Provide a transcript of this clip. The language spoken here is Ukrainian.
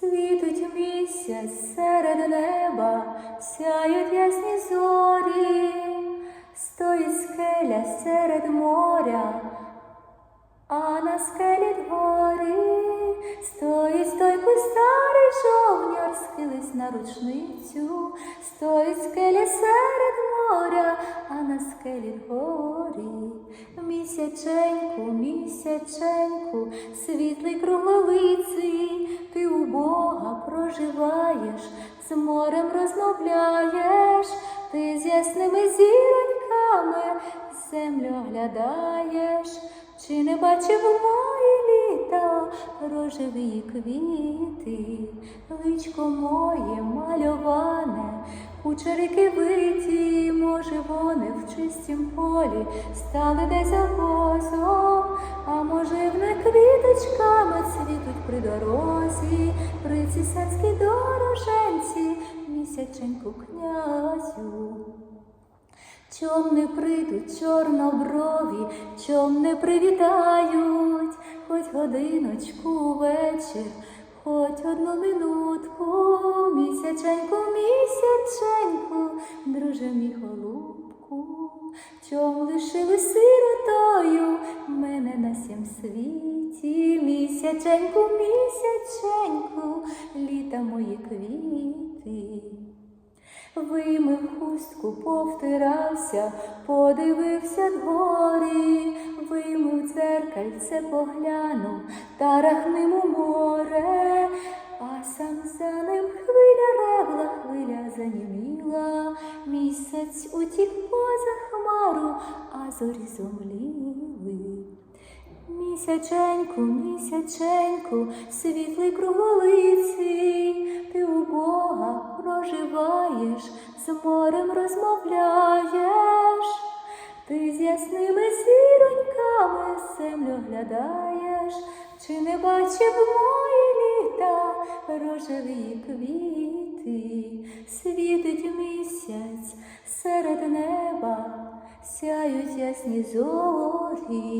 Світить місяць серед неба, сяють ясні зорі, стоїть скеля серед моря, а на скелі дгорі стоїть стойку старий жовняр, схились на ручницю, стоїть скеля серед моря, а на скелі дгорі місяченьку, місяченьку, світлий круглолиций, ти у Бога проживаєш, з морем розмовляєш, ти з ясними зіроньками землю оглядаєш, чи не бачив мої літа рожеві квіти, личко моє мальоване, кучерики виті, може, вони в чистім полі стали десь завозом, а може, в квіточками цвітуть при дорозі, при цісарській дороженці, місяченьку князю. Чом не прийдуть чорноброві, чом не привітають, хоч годиночку вечір, хоч одну минутку, місяченьку, місяченьку, друже мій голубку, чом лишили сиротою мене на сім світі, місяченьку, місяченьку, літа мої квіти. Вимив хустку, повтирався, подивився вимив дзеркальце, поглянув, та рахним у море, а сам за ним хвиля ревла, хвиля заніміла, місяць утік поза хмару, а зорі зомліли. Місяченьку, місяченьку, світлий круглолиций, ти у Бога проживаєш, з морем розмовляєш, ти з ясними зіроньками землю глядаєш, чи не бачив мої літа рожеві квіти, світить місяць серед неба, сяють ясні зорі.